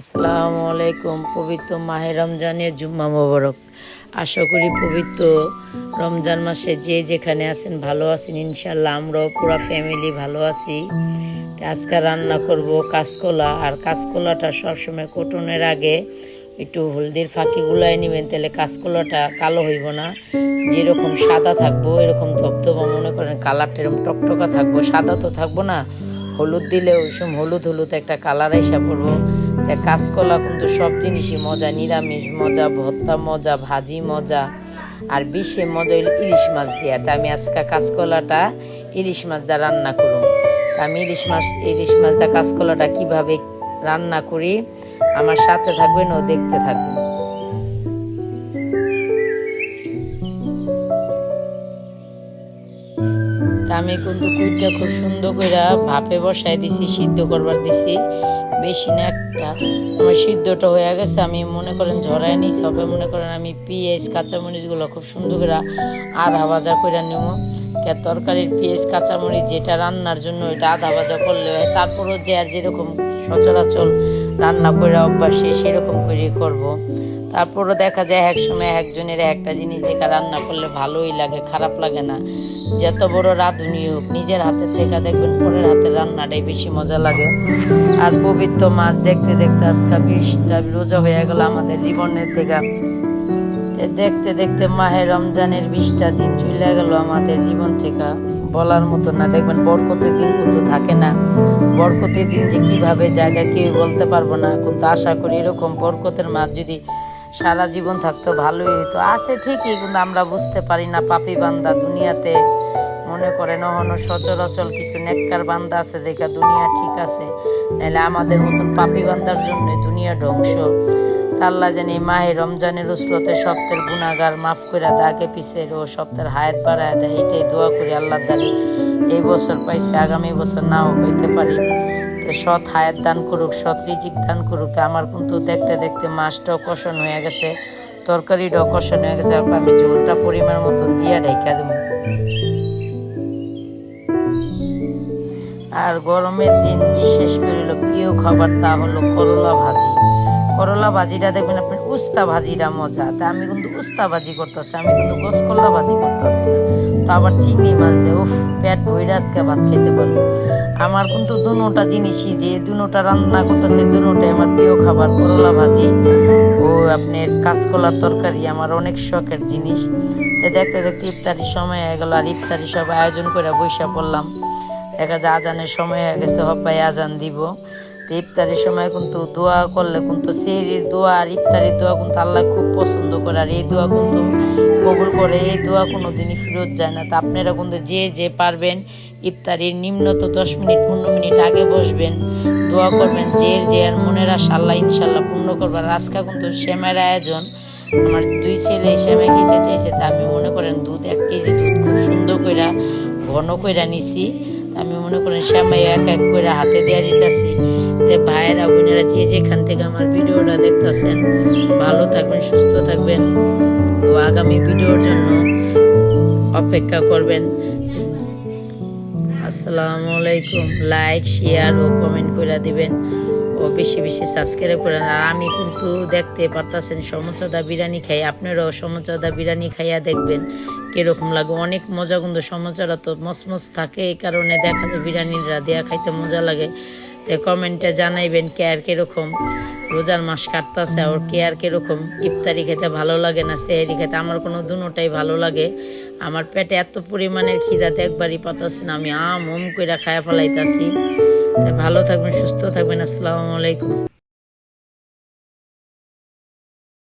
আসসালামু আলাইকুম, পবিত্র মাহে রমজানের জুম্মা মোবারক। আশা করি পবিত্র রমজান মাসে যে যেখানে আছেন ভালো আছেন ইনশাল্লাহ আমরাও পুরো ফ্যামিলি ভালো আছি। আজকে রান্না করব কাঁচকলা, আর কাঁচকলাটা সবসময় কোটনের আগে একটু হলদির ফাঁকি গুলাই নেবেন, তাহলে কাঁচকলাটা কালো হইব না। যেরকম সাদা থাকব, এরকম ধবধবা মনে করেন কালারটা এরকম টকটকা থাকব, সাদা তো থাকব না, হলুদ দিলে ওই সময় হলুদ হলুদ একটা কালার এসে পড়ব। কাঁচকলা কিন্তু সব জিনিসই মজা, নিরামিষ মজা, ভর্তা মজা, ভাজি মজা, আর বিশে মজা হইল ইলিশ মাছ দিয়া। তা আমি আজকে কাঁচকলাটা ইলিশ মাছ দিয়ে রান্না করুন তা আমি ইলিশ মাছ ইলিশ মাছ দিয়ে কাঁচকলাটা কীভাবে রান্না করি, আমার সাথে থাকবেন ও দেখতে থাকবেন। আমি কিন্তু কুইটটা খুব সুন্দর করে ভাপে বসাই দিছি, সিদ্ধ করবার দিছি। বেশি না একটা। আমার সিদ্ধটা হয়ে গেছে, আমি মনে করেন ঝরাই নিছি, হবে মনে করেন আমি পেঁয়াজ, কাঁচামরিচগুলো খুব সুন্দর করে আধা ভাজা করে নেব তরকারির পেঁয়াজ, কাঁচামরিচ যেটা রান্নার জন্য ওইটা আধা ভাজা করলে হয়। তারপরও যে আর যেরকম সচরাচর রান্না করে অভ্যাস সেরকম করে করব। তারপরও দেখা যায়, এক সময় একজনের একটা জিনিস দেখা রান্না করলে ভালোই লাগে, খারাপ লাগে না। যত বড় রাঁধুনি হোক, নিজের হাতের থেকে দেখবেন পরের হাতের রান্নাটাই বেশি মজা লাগে। আর পবিত্র মাছ দেখতে দেখতে আজকে বিশটা রোজা হয়ে গেল আমাদের জীবনের থেকে। দেখতে দেখতে মাহে রমজানের বিশটা দিন চলে গেল আমাদের জীবন থেকে। বলার মতো না, দেখবেন বরকতের দিন কিন্তু থাকে না। বরকতের দিন যে কীভাবে জায়গা কেউ বলতে পারব না, কিন্তু আশা করি এরকম বরকতের মাছ যদি সারা জীবন থাকতো, ভালোই হতো আছে ঠিকই, কিন্তু আমরা বুঝতে পারি না, পাপি বান্দা দুনিয়াতে মনে করেন অহন সচরাচল কিছু নেককার বান্দা আছে দেখা দুনিয়া ঠিক আছে। নাহলে আমাদের মতন পাপি বান্দার জন্য দুনিয়া ধ্বংস। আল্লাহ জানি মাহে রমজানের উসলতে সপ্তাহের গুণাগার মাফ করে দাগে পিছের ও সপ্তাহের হায়াত বাড়ায় দেয়, এটাই দোয়া করি আল্লাহ দাঁড়ি এই বছর পাইছে, আগামী বছর নাও হইতে পারি। সৎ হায়াত দান করুক, সৎ রিজিক দান করুক, তো আমার কিন্তু দেখতে দেখতে মাছটাও কষণ হয়ে গেছে, তরকারিটাও কষণ হয়ে গেছে আমি ঝোলটা পরিমাণ মতন দিয়ে ঢেকে দেবো। আর গরমের দিন বিশেষ করে হলো প্রিয় খাবার তা হলো করলা ভাজি। করলা ভাজিটা দেখবেন আপনি উস্তা ভাজিটা মজা। তা আমি কিন্তু উস্তা ভাজি করতেছি, আমি কিন্তু গোসকলা ভাজি করতেছি না। তো আবার চিংড়ি মাছ দিয়ে, উফ, পেট ভইরা আজকে ভাত খেতে পারব। আমার কিন্তু দুনোটা জিনিসই যে দুনোটা রান্না করতেছে দুনোটাই আমার প্রিয় খাবার, করলা ভাজি ও আপনার কাঁচকলার তরকারি, আমার অনেক শখের জিনিস। তো দেখতে দেখতে ইফতারির সময় হয়ে গেল, আর ইফতারি সব আয়োজন করে বৈশা পড়লাম। দেখা যায় আজানের সময় হয়ে গেছে হব্বাই আজান দিব। ইফতারির সময় কিন্তু দোয়া করলে কিন্তু সেহরির দোয়া আর ইফতারির দোয়া কিন্তু আল্লাহ খুব পছন্দ করে। আর এই দোয়া কিন্তু কবুল করে, এই দোয়া কোনো দিনই ফেরত যায় না। তা আপনারা কিন্তু যে যে পারবেন ইফতারির নিম্নত দশ মিনিট, পনেরো মিনিট আগে বসবেন, দোয়া করবেন, যে যে আর মনের আশা আল্লাহ ইনশাল্লাহ পূর্ণ করবার আজকে কিন্তু শ্যামের আয়োজন, আমার দুই ছেলে শ্যামে খেতে চাইছে, তা আমি মনে করেন দুধ এক কেজি দুধ খুব সুন্দর কইরা, ঘন কইরা নিছি। আমি মনে করেন শ্যামাই এক এক করে হাতে দেওয়া দিতেছি। তে ভাইয়েরা, বোনেরা যে যেখান থেকে আমার ভিডিওটা দেখতেছেন, ভালো থাকবেন, সুস্থ থাকবেন। ও আগামী ভিডিওর জন্য অপেক্ষা করবেন। আসসালামু আলাইকুম। লাইক শেয়ার ও কমেন্ট করে দিবেন। ও বেশি বেশি সাবস্ক্রাইব করেন। আর আমি কিন্তু দেখতে পারতাছেন সমচদা বিরিয়ানি খাই, আপনারাও সমচদা বিরিয়ানি খাইয়া দেখবেন কীরকম লাগে। অনেক মজা কিন্তু সমচারা তো মসমস থাকে, এই কারণে দেখা যায় বিরিয়ানিরা দেওয়া খাইতে মজা লাগে। তো কমেন্টে জানাইবেন কে আর কীরকম। রোজার মাস কাটতেছে আর কে আর কীরকম? ইফতারি খেতে ভালো লাগে না, সেহেরি খেতে? আমার কোনো দুটাই ভালো লাগে। আমার পেটে এত পরিমাণের খিদাতে একবারই পাতাছে না, আমি আম হুম কইরা খায়া ফেলাইতাছি। ভালো থাকবেন, সুস্থ থাকবেন, আসসালামু আলাইকুম।